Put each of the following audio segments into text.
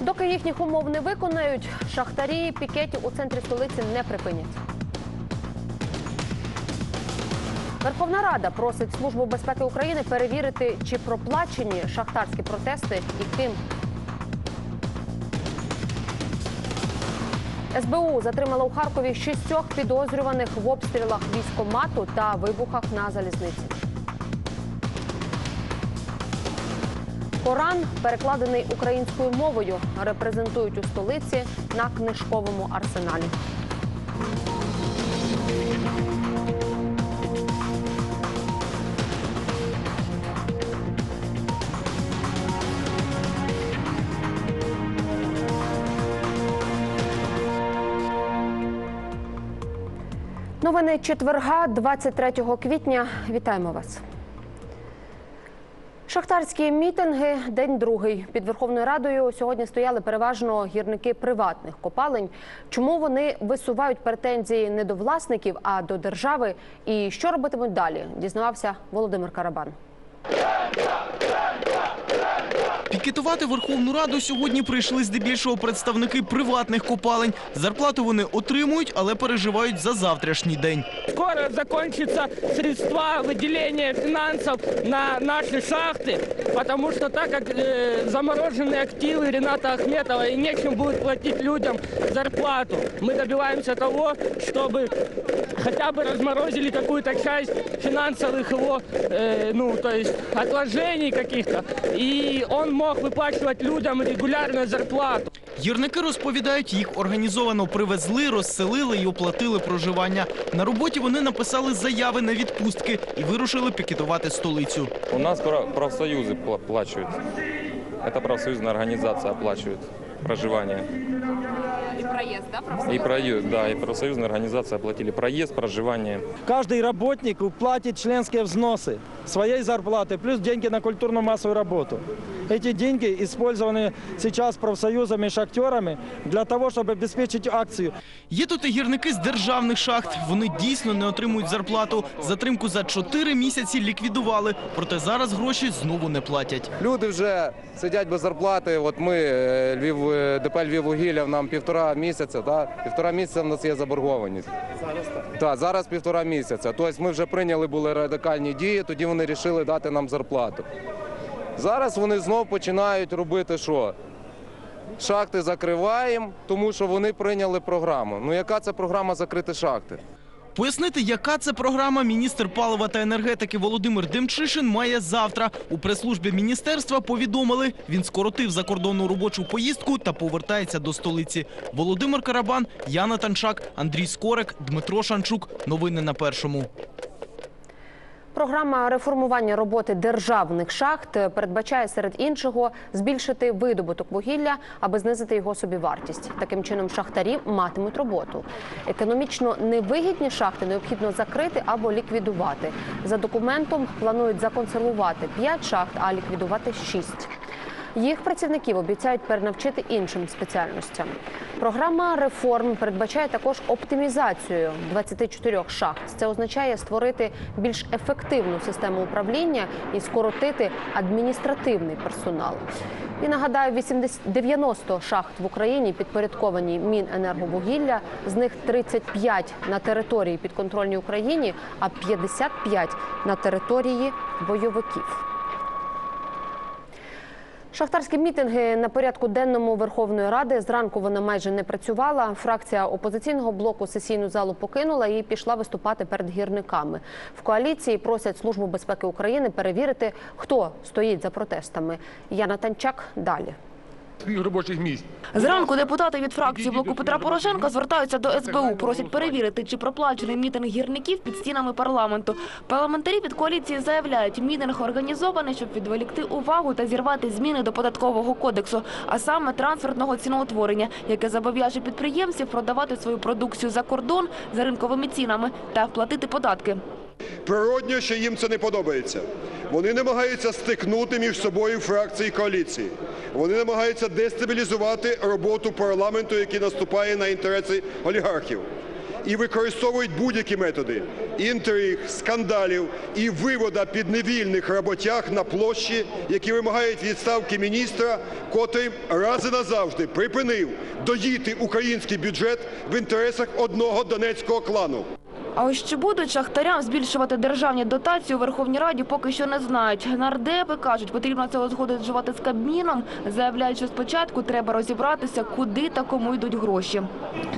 Доки їхніх умов не виконають, шахтарі пікетів у центрі столиці не припинять. Верховна Рада просить Службу безпеки України перевірити, чи проплачені шахтарські протести і ким. СБУ затримала у Харкові шістьох підозрюваних в обстрілах військомату та вибухах на залізниці. Коран, перекладений українською мовою, репрезентують у столиці на книжковому арсеналі. Новини четверга, 23 квітня. Вітаємо вас. Шахтарські мітинги день другий під Верховною Радою сьогодні стояли переважно гірники приватних копалень. Чому вони висувають претензії не до власників, а до держави? І що робитимуть далі? Дізнавався Володимир Карабан. Пікетувати Верховну Раду сьогодні прийшли здебільшого представники приватних копалень. Зарплату вони отримують, але переживають за завтрашній день. Скоро закончатся средства выделения финансов на наши шахты, потому что так как э, заморожены активы Рената Ахметова и нечем будет платить людям зарплату, мы добиваемся того, чтобы хотя бы разморозили какую-то часть финансовых его, э, ну, то есть отложений каких-то, и он мог выплачивать людям регулярно зарплату. Гірники розповідають, їх організовано привезли, розселили і оплатили проживання. На роботі вони написали заяви на відпустки і вирушили пікетувати столицю. У нас про- профсоюзы пла- оплачивают. Это профсоюзная организация оплачивает проживание. И проезд, да, И проезд, да, и профсоюзная организация оплатили проезд, проживание. Каждый работник платит членские взносы своей зарплаты, плюс деньги на культурно-массовую работу. Эти деньги использованы сейчас профсоюзами и шахтерами для того, чтобы обеспечить акцию. Є тут і гірники з державних шахт. Вони дійсно не отримують зарплату. Затримку за чотири місяці ліквідували, проте зараз гроші знову не платять. Люди вже сидять без зарплати. От ми, е, Львів, е, ДП Львіввугілля, нам півтора місяця, так? півтора місяця в нас є заборгованість. Зараз так? Так, зараз півтора місяця. Тобто ми вже прийняли були радикальні дії, тоді вони вирішили дати нам зарплату. Зараз вони знов починають робити що? Шахти закриваємо, тому що вони прийняли програму. Ну яка це програма закрити шахти? Пояснити, яка це програма, міністр палива та енергетики Володимир Демчишин має завтра. У прес-службі міністерства повідомили, він скоротив закордонну робочу поїздку та повертається до столиці. Володимир Карабан, Яна Танчак, Андрій Скорик, Дмитро Шанчук. Новини на першому. Програма реформування роботи державних шахт передбачає серед іншого збільшити видобуток вугілля, аби знизити його собівартість. Таким чином шахтарі матимуть роботу. Економічно невигідні шахти необхідно закрити або ліквідувати. За документом планують законсервувати 5 шахт, а ліквідувати 6. Їх працівників обіцяють перенавчити іншим спеціальностям. Програма реформ передбачає також оптимізацію 24 шахт. Це означає створити більш ефективну систему управління і скоротити адміністративний персонал. І нагадаю, 80 90 шахт в Україні підпорядковані Міненерговугілля. З них 35 на території підконтрольній Україні, а 55 на території бойовиків. Шахтарські мітинги на порядку денному Верховної Ради. Зранку вона майже не працювала. Фракція опозиційного блоку сесійну залу покинула і пішла виступати перед гірниками. В коаліції просять Службу безпеки України перевірити, хто стоїть за протестами. Яна Танчак далі. Робочих місць. Зранку депутати від фракції блоку Петра Порошенка звертаються до СБУ, просять перевірити, чи проплачений мітинг гірників під стінами парламенту. Парламентарі від коаліції заявляють, мітинг організований, щоб відволікти увагу та зірвати зміни до податкового кодексу, а саме трансфертного ціноутворення, яке зобов'яже підприємців продавати свою продукцію за кордон за ринковими цінами та вплатити податки. Природньо, що їм це не подобається. Вони намагаються стикнути між собою фракції коаліції. Вони намагаються дестабілізувати роботу парламенту, який наступає на інтереси олігархів. і використовують будь-які методи інтриг, скандалів і вивода підневільних роботяг на площі, які вимагають відставки міністра, котрий раз назавжди припинив доїти український бюджет в інтересах одного донецького клану. А ось чи будуть шахтарям збільшувати державні дотації у Верховній Раді, поки що не знають. Нардепи кажуть, потрібно це узгодити з Кабміном. Заявляють, що спочатку треба розібратися, куди та кому йдуть гроші.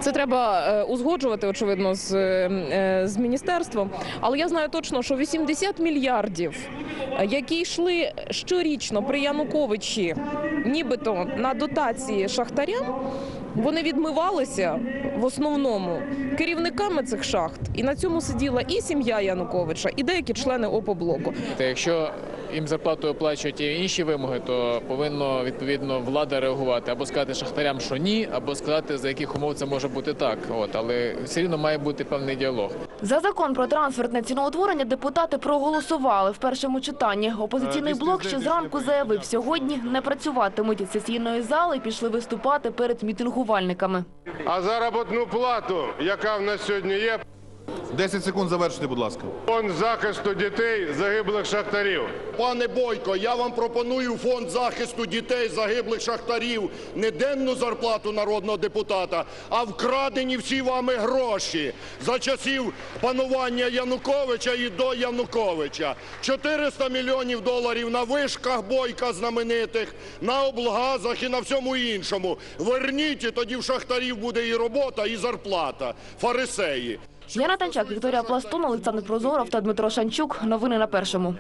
Це треба е, узгоджувати, очевидно, з, е, з міністерством. Але я знаю точно, що 80 мільярдів, е, які йшли щорічно при Януковичі, нібито на дотації шахтарям, вони відмивалися в основному керівниками цих шахт. І на цьому сиділа і сім'я Януковича, і деякі члени ОПО-блоку. якщо їм зарплату оплачують і інші вимоги, то повинно відповідно влада реагувати або сказати шахтарям, що ні, або сказати за яких умов це може бути так. От але все рівно має бути певний діалог. За закон про трансфертне ціноутворення депутати проголосували в першому читанні. Опозиційний блок ще зранку заявив, сьогодні не працюватимуть із сесійної зали і пішли виступати перед мітингувальниками. А заробітну плату, яка в нас сьогодні є, 10 секунд завершити, будь ласка. фонд захисту дітей загиблих шахтарів. Пане Бойко, я вам пропоную фонд захисту дітей загиблих шахтарів не денну зарплату народного депутата, а вкрадені всі вами гроші за часів панування Януковича і до Януковича. 400 мільйонів доларів на вишках Бойка знаменитих, на облгазах і на всьому іншому. Верніть, і тоді в шахтарів буде і робота, і зарплата. Фарисеї. Яна Танчак, Вікторія Пластун, Олександр Прозоров та Дмитро Шанчук. Новини на першому.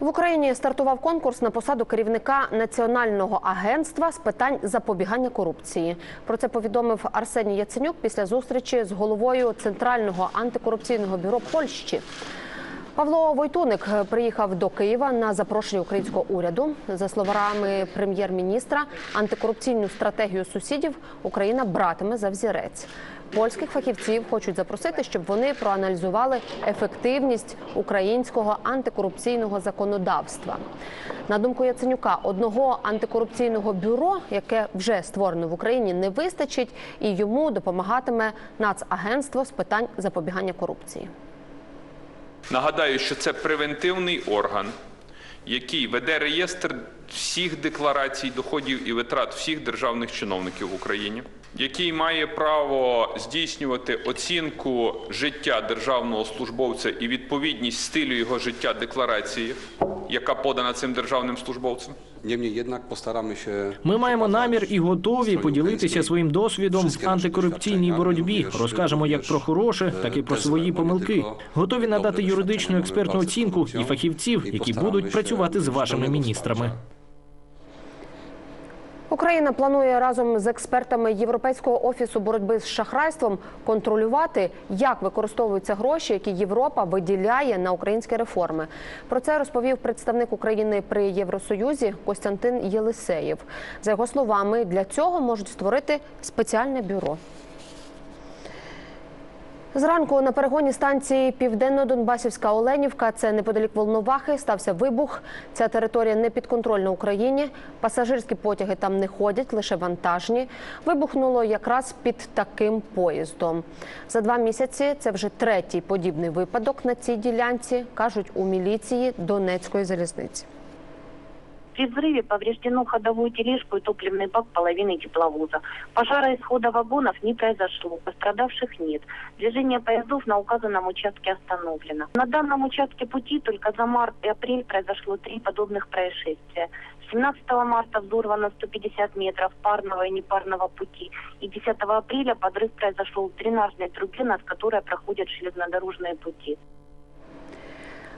В Україні стартував конкурс на посаду керівника національного агентства з питань запобігання корупції. Про це повідомив Арсеній Яценюк після зустрічі з головою Центрального антикорупційного бюро Польщі. Павло Войтуник приїхав до Києва на запрошення українського уряду. За словами прем'єр-міністра, антикорупційну стратегію сусідів Україна братиме за взірець. Польських фахівців хочуть запросити, щоб вони проаналізували ефективність українського антикорупційного законодавства. На думку Яценюка, одного антикорупційного бюро, яке вже створено в Україні, не вистачить, і йому допомагатиме Нацагентство з питань запобігання корупції. Нагадаю, що це превентивний орган, який веде реєстр всіх декларацій доходів і витрат всіх державних чиновників в Україні, який має право здійснювати оцінку життя державного службовця і відповідність стилю його життя декларації, яка подана цим державним службовцем. Ми маємо намір і готові поділитися своїм досвідом в антикорупційній боротьбі. Розкажемо як про хороше, так і про свої помилки. Готові надати юридичну експертну оцінку і фахівців, які будуть працювати з вашими міністрами. Україна планує разом з експертами Європейського офісу боротьби з шахрайством контролювати, як використовуються гроші, які Європа виділяє на українські реформи. Про це розповів представник України при Євросоюзі Костянтин Єлисеєв. За його словами, для цього можуть створити спеціальне бюро. Зранку на перегоні станції Південно-Донбасівська Оленівка, це неподалік Волновахи, стався вибух. Ця територія не підконтрольна Україні. Пасажирські потяги там не ходять, лише вантажні. Вибухнуло якраз під таким поїздом. За два місяці це вже третій подібний випадок на цій ділянці, кажуть у міліції Донецької залізниці. При взрыве повреждено ходовую тележку и топливный бак половины тепловоза. Пожара и схода вагонов не произошло, пострадавших нет. Движение поездов на указанном участке остановлено. На данном участке пути только за март и апрель произошло три подобных происшествия. 17 марта взорвано 150 метров парного и непарного пути. И 10 апреля подрыв произошел в дренажной трубе, над которой проходят железнодорожные пути.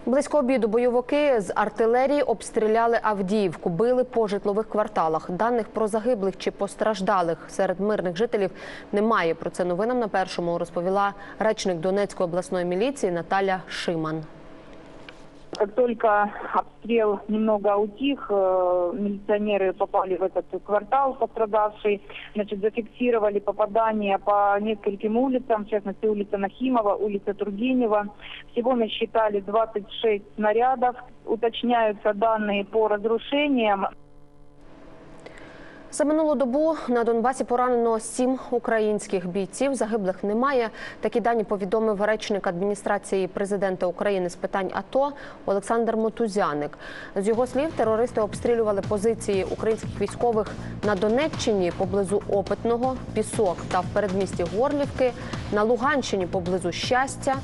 Близько обіду бойовики з артилерії обстріляли Авдіївку, били по житлових кварталах. Даних про загиблих чи постраждалих серед мирних жителів немає. Про це новинам на першому розповіла речник Донецької обласної міліції Наталя Шиман. Как только обстрел немного утих, э, милиционеры попали в этот квартал пострадавший, значит, зафиксировали попадание по нескольким улицам, в частности, улица Нахимова, улица Тургенева. Всего насчитали 26 снарядов. Уточняются данные по разрушениям. За минулу добу на Донбасі поранено сім українських бійців. Загиблих немає. Такі дані повідомив речник адміністрації президента України з питань АТО Олександр Мотузяник. З його слів, терористи обстрілювали позиції українських військових на Донеччині поблизу Опитного, Пісок та в передмісті Горлівки, на Луганщині поблизу Щастя.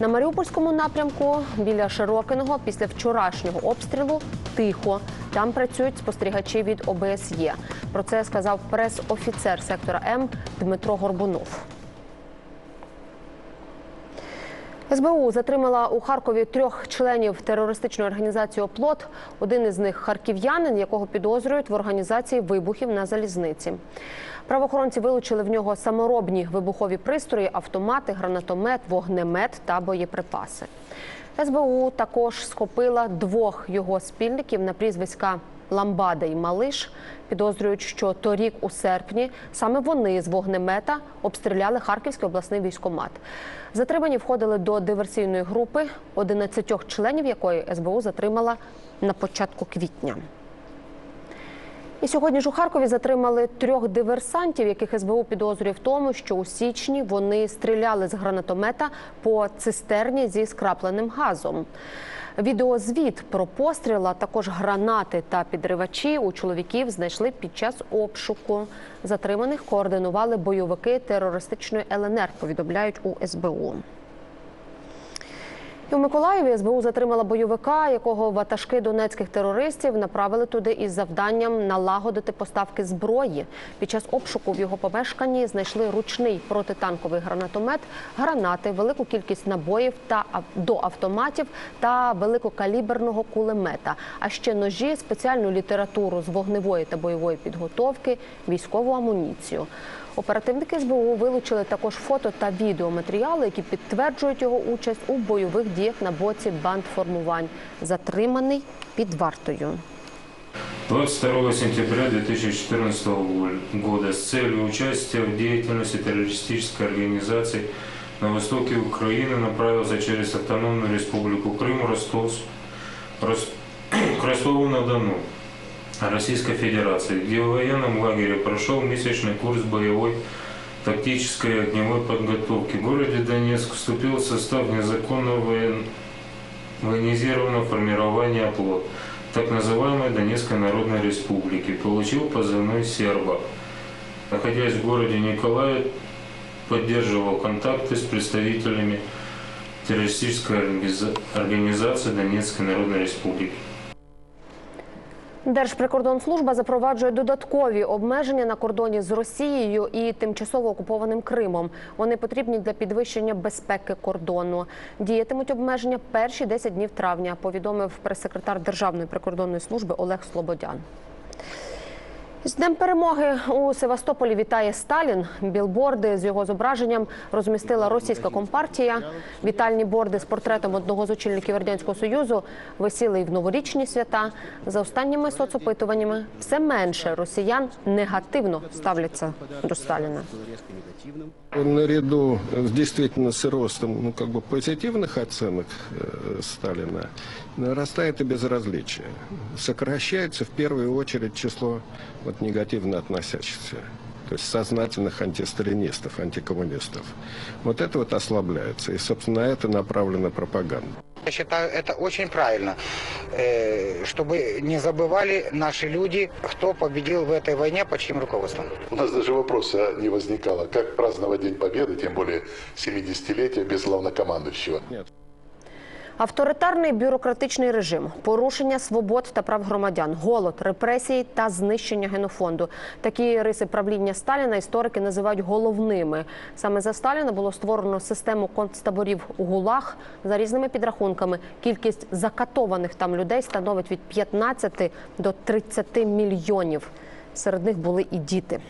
На Маріупольському напрямку біля Широкиного після вчорашнього обстрілу тихо. Там працюють спостерігачі від ОБСЄ. Про це сказав прес-офіцер сектора М Дмитро Горбунов. СБУ затримала у Харкові трьох членів терористичної організації «Оплот». Один із них харків'янин, якого підозрюють в організації вибухів на залізниці. Правоохоронці вилучили в нього саморобні вибухові пристрої, автомати, гранатомет, вогнемет та боєприпаси. СБУ також схопила двох його спільників на прізвиська Ламбада і Малиш. Підозрюють, що торік у серпні саме вони з вогнемета обстріляли Харківський обласний військомат. Затримані входили до диверсійної групи, 11 членів якої СБУ затримала на початку квітня. І сьогодні ж у Харкові затримали трьох диверсантів, яких СБУ підозрює в тому, що у січні вони стріляли з гранатомета по цистерні зі скрапленим газом. Відеозвіт про постріл, а також гранати та підривачі у чоловіків знайшли під час обшуку. Затриманих координували бойовики терористичної ЛНР, повідомляють у СБУ. І у Миколаєві СБУ затримала бойовика, якого ватажки донецьких терористів направили туди із завданням налагодити поставки зброї. Під час обшуку в його помешканні знайшли ручний протитанковий гранатомет, гранати, велику кількість набоїв та до автоматів та великокаліберного кулемета, а ще ножі, спеціальну літературу з вогневої та бойової підготовки, військову амуніцію. Оперативники СБУ вилучили також фото та відеоматеріали, які підтверджують його участь у бойових діях на боці бандформувань. Затриманий під вартою. 22 сентября 2014 года с целью участия в деятельности террористической организации на востоке Украины направился через Автономную Республику Крым Ростов, Рос- к Ростову-на-Дону Российской Федерации, где в военном лагере прошел месячный курс боевой тактической огневой подготовки. В городе Донецк вступил в состав незаконного воен- военизированного формирования «Оплот», так называемой Донецкой Народной Республики, получил позывной «Серба». Находясь в городе Николаев, поддерживал контакты с представителями террористической организа- организации Донецкой Народной Республики. Держприкордонслужба запроваджує додаткові обмеження на кордоні з Росією і тимчасово окупованим Кримом. Вони потрібні для підвищення безпеки кордону. Діятимуть обмеження перші 10 днів травня. Повідомив прес-секретар Державної прикордонної служби Олег Слободян. З Днем перемоги у Севастополі вітає Сталін. Білборди з його зображенням розмістила російська компартія. Вітальні борди з портретом одного з очільників радянського союзу висіли й в новорічні свята. За останніми соцопитуваннями все менше росіян негативно ставляться до Сталіна. Наряду с действительно с ростом ну, как бы позитивных оценок э, Сталина нарастает и безразличие. Сокращается в первую очередь число вот, негативно относящихся, то есть сознательных антисталинистов, антикоммунистов. Вот это вот ослабляется. И, собственно, на это направлена пропаганда. Я считаю, это очень правильно, э, чтобы не забывали наши люди, кто победил в этой войне, под чьим руководством. У нас даже вопроса не возникало, как праздновать День Победы, тем более 70-летия без главнокомандующего. Авторитарний бюрократичний режим, порушення свобод та прав громадян, голод, репресії та знищення генофонду. Такі риси правління Сталіна історики називають головними. Саме за Сталіна було створено систему концтаборів у ГУЛАГ. За різними підрахунками, кількість закатованих там людей становить від 15 до 30 мільйонів. Серед них були і діти.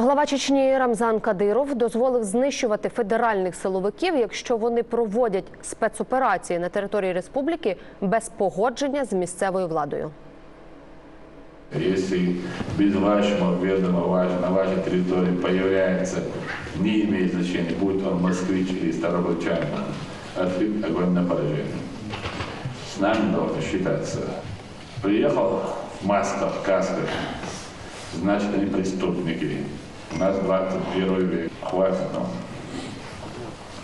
Глава Чечні Рамзан Кадиров дозволив знищувати федеральних силовиків, якщо вони проводять спецоперації на території республіки без погодження з місцевою владою. Если без вашего ведома ваш- на вашей территории появляется, не имеет значения, будет он москвич или старобольчанин, открыт огонь на поражение. С нами должно считаться. Приехал в масках, в касках, значит они преступники. У нас 21 век. Хватит нам.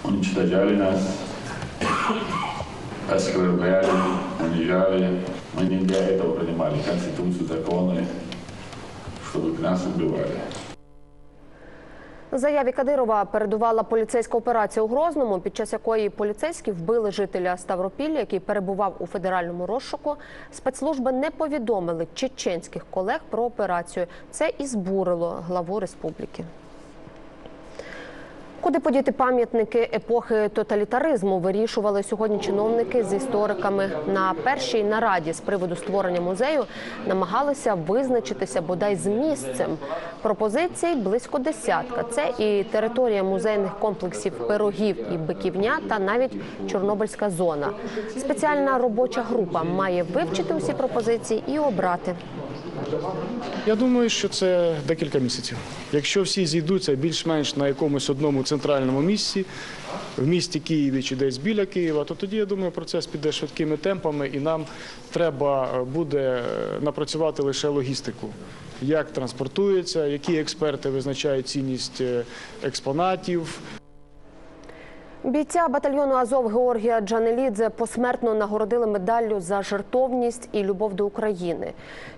Уничтожали нас, оскорбляли, унижали. Мы не для этого принимали Конституцию, законы, чтобы нас убивали. Заяві Кадирова передувала поліцейська операція у Грозному, під час якої поліцейські вбили жителя Ставропілля, який перебував у федеральному розшуку. Спецслужби не повідомили чеченських колег про операцію. Це і збурило главу республіки. Куди подіти пам'ятники епохи тоталітаризму вирішували сьогодні чиновники з істориками на першій нараді з приводу створення музею. Намагалися визначитися бодай з місцем. Пропозицій близько десятка. Це і територія музейних комплексів пирогів і биківня, та навіть Чорнобильська зона. Спеціальна робоча група має вивчити усі пропозиції і обрати. Я думаю, що це декілька місяців. Якщо всі зійдуться більш-менш на якомусь одному центральному місці, в місті Києві чи десь біля Києва, то тоді я думаю, процес піде швидкими темпами, і нам треба е, буде е, напрацювати лише логістику. Як транспортується, які експерти визначають цінність е, експонатів. Бійця батальйону Азов Георгія Джанелідзе посмертно нагородили медаллю за жертовність і любов до України.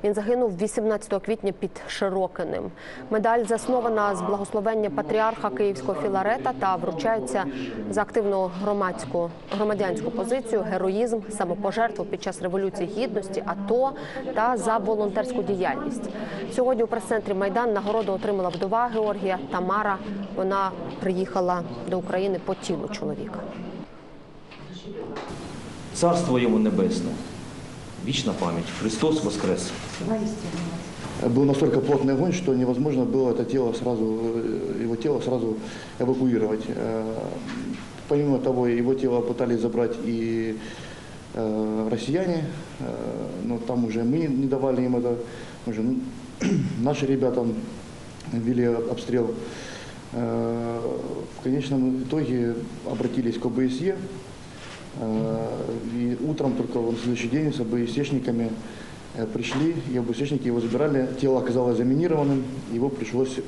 Він загинув 18 квітня під Широкиним. Медаль заснована з благословення патріарха Київського Філарета та вручається за активну громадську громадянську позицію, героїзм, самопожертву під час революції гідності, АТО та за волонтерську діяльність. Сьогодні у прес-центрі Майдан нагороду отримала вдова Георгія Тамара. Вона приїхала до України по тілу чоловіка. Царство йому небесне. Вічна пам'ять. Христос Воскрес. Был настолько плотный огонь, что невозможно было это тело сразу, э, его тело сразу эвакуировать. Э, Помимо того, его тело пытались забрать и э, россияне, но там уже мы не давали им это. Уже ну, наши ребята вели обстрел. Э, В конечном итоге обратились к ОБСЕ. Э, И утром только на следующий день с ОБСЕшниками э, пришли, и ОБСЕшники его забирали. Тело оказалось заминированным, его пришлось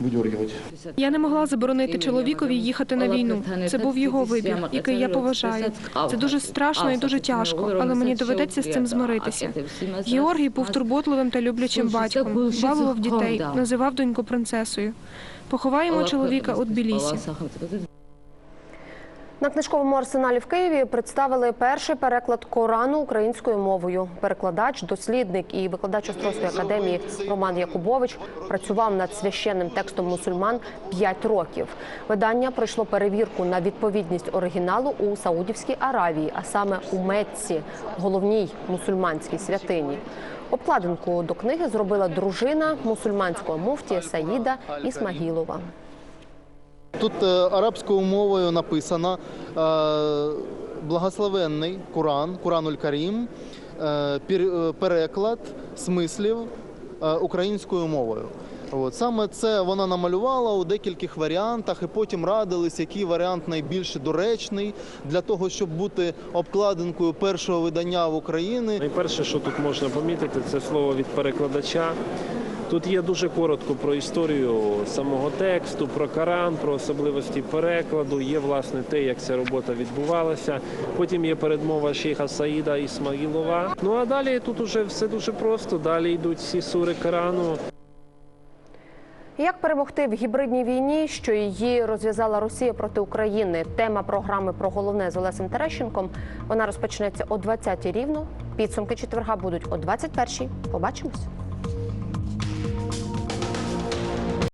э. Я не могла заборонити чоловікові їхати на війну. Це був його вибір, який я поважаю. Це дуже страшно і дуже тяжко, але мені доведеться з цим змиритися. Георгій був турботливим та люблячим батьком, балував дітей, називав доньку принцесою. Поховаємо чоловіка у Тбілісі. На книжковому арсеналі в Києві представили перший переклад Корану українською мовою. Перекладач, дослідник і викладач Острозької академії Роман Якубович працював над священним текстом мусульман 5 років. Видання пройшло перевірку на відповідність оригіналу у Саудівській Аравії, а саме у Мецці, головній мусульманській святині. Обкладинку до книги зробила дружина мусульманського муфтія Саїда Ісмагілова. Тут е, арабською мовою написано е, благословенний Коран, Курануль Карім, е, переклад смислів українською мовою. От саме це вона намалювала у декількох варіантах, і потім радились, який варіант найбільш доречний для того, щоб бути обкладинкою першого видання в Україні. Найперше, що тут можна помітити, це слово від перекладача. Тут є дуже коротко про історію самого тексту, про Коран, про особливості перекладу. Є власне те, як ця робота відбувалася. Потім є передмова шейха Саїда Ісмаїлова. Ну а далі тут уже все дуже просто. Далі йдуть всі сури Корану. Як перемогти в гібридній війні, що її розв'язала Росія проти України? Тема програми про головне з Олесем Терещенком. Вона розпочнеться о 20-й рівно. Підсумки четверга будуть о 21-й. Побачимось.